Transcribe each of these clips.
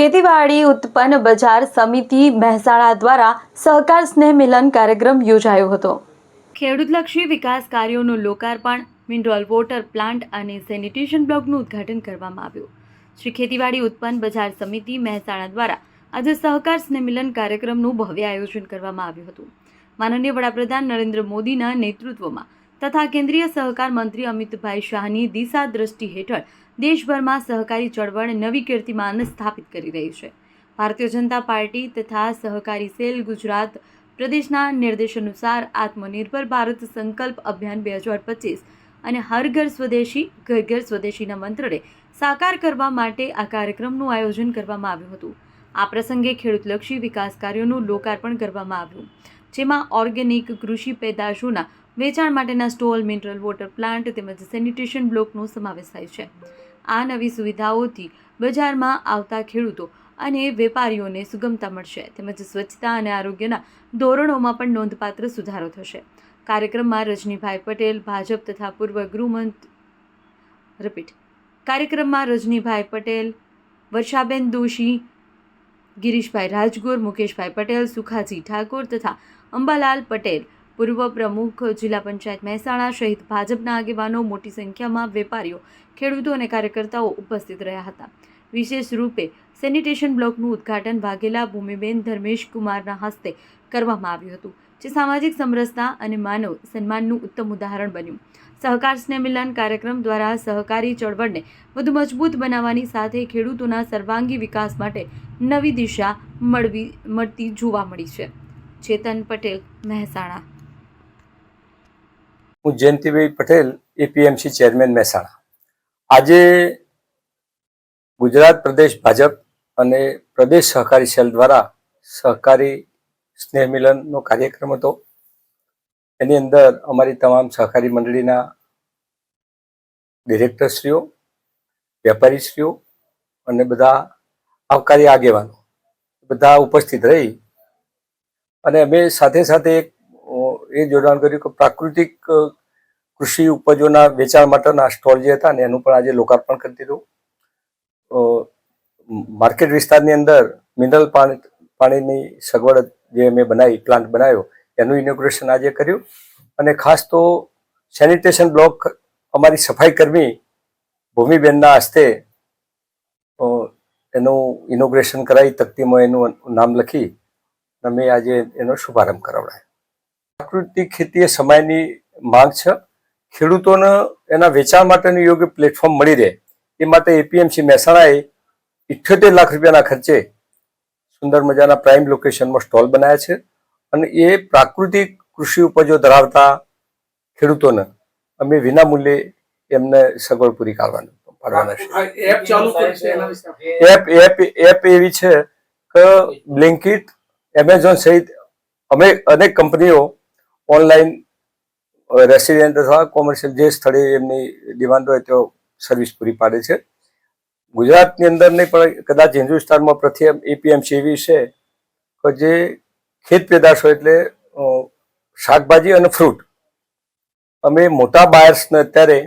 ખેતીવાડી ઉત્પન્ન બજાર સમિતિ મહેસાણા દ્વારા સહકાર સ્નેહ મિલન કાર્યક્રમ યોજાયો હતો. ખેડૂતલક્ષી વિકાસ કાર્યોનું લોકાર્પણ, મિનરલ વોટર પ્લાન્ટ અને સેનિટેશન બ્લોકનું ઉદ્ઘાટન કરવામાં આવ્યું. શ્રી ખેતીવાડી ઉત્પન્ન બજાર સમિતિ મહેસાણા દ્વારા આજે સહકાર સ્નેહ મિલન કાર્યક્રમનું ભવ્ય આયોજન કરવામાં આવ્યું હતું. માનનીય વડાપ્રધાન નરેન્દ્ર મોદીના નેતૃત્વમાં તથા કેન્દ્રીય સહકાર મંત્રી અમિતભાઈ શાહની દિશા દ્રષ્ટિ હેઠળ દેશભરમાં સહકારી ચળવળ નવી કીર્તિમાન સ્થાપિત કરી રહી છે. ભારતીય જનતા પાર્ટી તથા સહકારી સેલ ગુજરાત પ્રદેશના નિર્દેશ અનુસાર આત્મનિર્ભર ભારત સંકલ્પ અભિયાન બે હજાર પચીસ અને હર ઘર સ્વદેશી, ઘર ઘર સ્વદેશીના મંત્રને સાકાર કરવા માટે આ કાર્યક્રમનું આયોજન કરવામાં આવ્યું હતું. આ પ્રસંગે ખેડૂતલક્ષી વિકાસ કાર્યોનું લોકાર્પણ કરવામાં આવ્યું, જેમાં ઓર્ગેનિક કૃષિ પેદાશોના વેચાણ માટેના સ્ટોલ, મિનરલ વોટર પ્લાન્ટ તેમજ સેનિટેશન બ્લોકનો સમાવેશ થાય છે. આ નવી સુવિધાઓથી બજારમાં આવતા ખેડૂતો અને વેપારીઓને સુગમતા મળશે તેમજ સ્વચ્છતા અને આરોગ્યના ધોરણોમાં પણ નોંધપાત્ર સુધારો થશે. કાર્યક્રમમાં રજનીભાઈ પટેલ, ભાજપ તથા પૂર્વ ગૃહમંત્રી રિપીટ. કાર્યક્રમમાં રજનીભાઈ પટેલ, વર્ષાબેન દોશી, ગિરીશભાઈ રાજગોર, મુકેશભાઈ પટેલ, સુખાજી ઠાકોર તથા અંબાલાલ પટેલ પૂર્વ પ્રમુખ જિલ્લા પંચાયત મહેસાણા સહિત ભાજપના આગેવાનો મોટી સંખ્યામાં વેપારીઓ, ખેડૂતો અને કાર્યકર્તાઓ ઉપસ્થિત રહ્યા હતા. વિશેષ રૂપે સેનિટેશન બ્લોકનું ઉદ્ઘાટન વાઘેલા ભૂમિબેન ધર્મેશ કુમારના હસ્તે કરવામાં આવ્યું હતું, જે સામાજિક સમરસતા અને માનવ સન્માનનું ઉત્તમ ઉદાહરણ બન્યું. સહકાર સ્નેહ મિલન કાર્યક્રમ દ્વારા સહકારી ચળવળને વધુ મજબૂત બનાવવાની સાથે ખેડૂતોના સર્વાંગી વિકાસ માટે નવી દિશા મળવી, મળતી જોવા મળી છે. ચેતન પટેલ, મહેસાણા. હું જયંતિભાઈ પટેલ એપીએમસી ચેરમેન મહેસાણા. આજે ગુજરાત પ્રદેશ ભાજપ અને પ્રદેશ સહકારી સેલ દ્વારા સહકારી સ્નેહ મિલનનો કાર્યક્રમ હતો. એની અંદર અમારી તમામ સહકારી મંડળીના ડિરેક્ટરશ્રીઓ, વેપારીશ્રીઓ અને બધા આવકારી આગેવાનો બધા ઉપસ્થિત રહી અને અમે સાથે સાથે એક એ જોડાણ કર્યું કે પ્રાકૃતિક કૃષિ ઉપજોના વેચાણ માટેના સ્ટોલ જે હતા ને એનું પણ આજે લોકાર્પણ કરી દીધું માર્કેટ વિસ્તારની અંદર મિનરલ પાણી, પાણીની સગવડ જે મેં બનાવી, પ્લાન્ટ બનાવ્યો, એનું ઇનોગ્રેશન આજે કર્યું. અને ખાસ તો સેનિટેશન બ્લોક અમારી સફાઈ કર્મી ભૂમિબેનના હસ્તે એનું ઇનોગ્રેશન કરાવી તકતીમાં એનું નામ લખી અમે આજે એનો શુભારંભ કરાવડાય. પ્રાકૃતિક ખેતી એ સમયની માંગ છે. ખેડૂતોને એના વેચાણ માટેનું યોગ્ય પ્લેટફોર્મ મળી રહે. એ માટે એપીએમસી મહેસાણાએ ઇઠ્યોતેર લાખ રૂપિયાના ખર્ચે સુંદર મજાના પ્રાઇમ લોકેશનમાં સ્ટોલ બનાવ્યા છે અને એ પ્રાકૃતિક કૃષિ ઉપજો ધરાવતા ખેડૂતોને અમે વિના મૂલ્યે એમને સગવડ પૂરી પાડવાના છે. આપો. એપ એપ એપ એવી છે કે બ્લિંકિટ એમેઝોન સહિત અમે અનેક કંપનીઓ ઓનલાઈન રેસિડેન્ટ અથવા કોમર્શિયલ જે સ્થળે એમની ડિમાન્ડ હોય તેઓ સર્વિસ પૂરી પાડે છે. ગુજરાતની અંદર નહીં, પણ કદાચ હિન્દુસ્તાનમાં પ્રથમ એપીએમસી એવી છે કે જે ખેત પેદાશો એટલે શાકભાજી અને ફ્રૂટ અમે મોટા બાયર્સને અત્યારે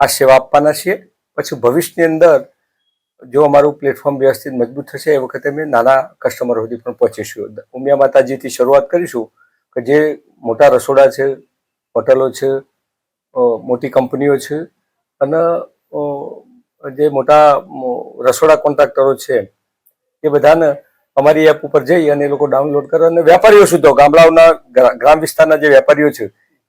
આ સેવા આપવાના છીએ. પછી ભવિષ્યની અંદર જો અમારું પ્લેટફોર્મ વ્યવસ્થિત મજબૂત થશે, એ વખતે અમે નાના કસ્ટમર સુધી પણ પહોંચીશું. ઉમિયા માતાજીથી શરૂઆત કરીશું. કે જે મોટા રસોડા છે, હોટલો છે મોટી કંપનીઓ છે અને જે મોટા રસોડા કોન્ટ્રાક્ટરો છે, એ બધાને અમારી એપ ઉપર જઈ અને એ લોકો ડાઉનલોડ કરે અને વેપારીઓ સુધો ગામડાઓના ગ્રામ વિસ્તારના જે વેપારીઓ છે,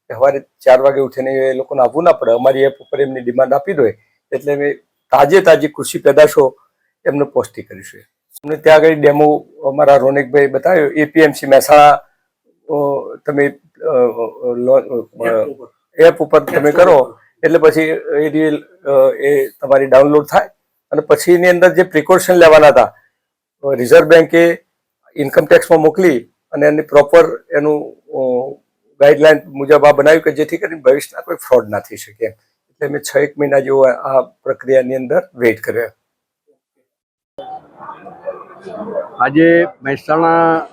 એ સવારે ચાર વાગે ઉઠીને એ લોકોને આવવું ના પડે. અમારી એપ ઉપર એમની ડિમાન્ડ આપી દો એટલે અમે તાજે તાજી કૃષિ પેદાશો એમને પહોંચતી કરીશું. અમને ત્યાં આગળ ડેમો અમારા રોનિકભાઈ બતાવ્યો, એપીએમસી મહેસાણા તમે એપ ઉપર. તમે કરો એટલે પછી એ રીલ એ તમારી ડાઉનલોડ થાય અને પછી એની અંદર જે પ્રિકોશન લેવાના હતા રિઝર્વ બેન્કે ઇન્કમ ટેક્સમાં મોકલી અને એની પ્રોપર એનું ગાઈડલાઇન મુજબ આ બનાવ્યું કે જેથી કરીને ભવિષ્યના કોઈ ફ્રોડ ના થઈ શકે એમ. એટલે મેં છ એક મહિના જેવો આ પ્રક્રિયાની અંદર વેઇટ કર્યો આજે મહેસાણા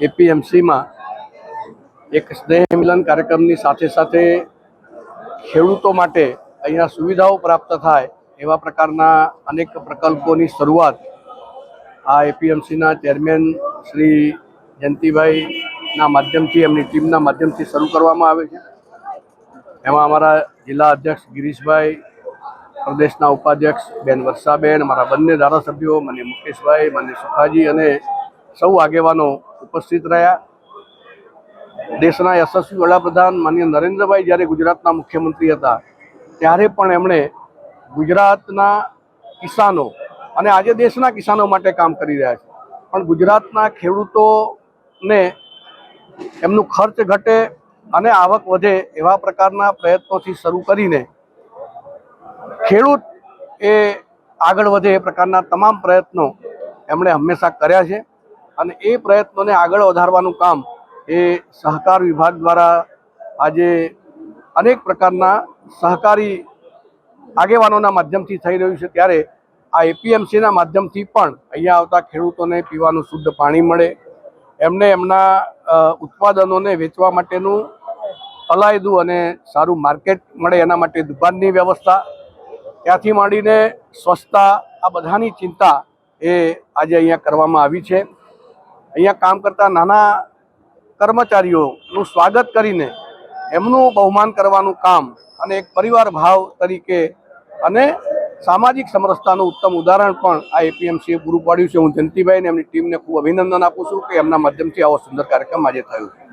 એપીએમસીમાં એક સ્નેહ મિલન કાર્યક્રમની સાથે સાથે ખેડૂતો માટે અહીંયા સુવિધાઓ પ્રાપ્ત થાય એવા પ્રકારના અનેક પ્રકલ્પોની શરૂઆત આ એપીએમસીના ચેરમેન શ્રી જયંતિભાઈના માધ્યમથી, એમની ટીમના માધ્યમથી શરૂ કરવામાં આવે છે. એમાં અમારા જિલ્લા અધ્યક્ષ ગિરીશભાઈ, પ્રદેશના ઉપાધ્યક્ષ બેન વર્ષાબેન અમારા બંને ધારાસભ્યો, મને મુકેશભાઈ, મને સુખાજી અને સૌ આગેવાનો ઉપસ્થિત રહ્યા. દેશના યશસ્વી વડાપ્રધાન માન્ય નરેન્દ્રભાઈ જ્યારે ગુજરાતના મુખ્યમંત્રી હતા, ત્યારે પણ એમણે ગુજરાતના કિસાનો અને આજે દેશના કિસાનો માટે કામ કરી રહ્યા છે. પણ ગુજરાતના ખેડૂતોને એમનું ખર્ચ ઘટે અને આવક વધે એવા પ્રકારના પ્રયત્નોથી શરૂ કરીને ખેડૂત એ આગળ વધે એ પ્રકારના તમામ પ્રયત્નો એમણે હંમેશા કર્યા છે. અને એ પ્રયત્નોને આગળ વધારવાનું કામ એ સહકાર વિભાગ દ્વારા આજે અનેક પ્રકારના સહકારી આગેવાનોના માધ્યમથી થઈ રહ્યું છે. ત્યારે આ એપીએમસીના માધ્યમથી પણ અહીંયા આવતા ખેડૂતોને પીવાનું શુદ્ધ પાણી મળે. એમને એમના ઉત્પાદનોને વેચવા માટેનું અલાયદું અને સારું માર્કેટ મળે એના માટે દુકાનની વ્યવસ્થા. ત્યાંથી માંડીને સ્વચ્છતા, આ બધાની ચિંતા એ આજે અહીંયા કરવામાં આવી છે. અહીંયા કામ કરતા નાના કર્મચારીઓનું સ્વાગત કરીને એમનું બહુમાન કરવાનું કામ અને એક પરિવાર ભાવ તરીકે અને સામાજિક સમરસતાનું ઉત્તમ ઉદાહરણ પણ આ એપીએમસીએ પૂરું પાડ્યું છે. હું જયંતિભાઈ અને એમની ટીમને ખૂબ અભિનંદન આપું છું કે એમના માધ્યમથી આવો સુંદર કાર્યક્રમ આજે થયો છે.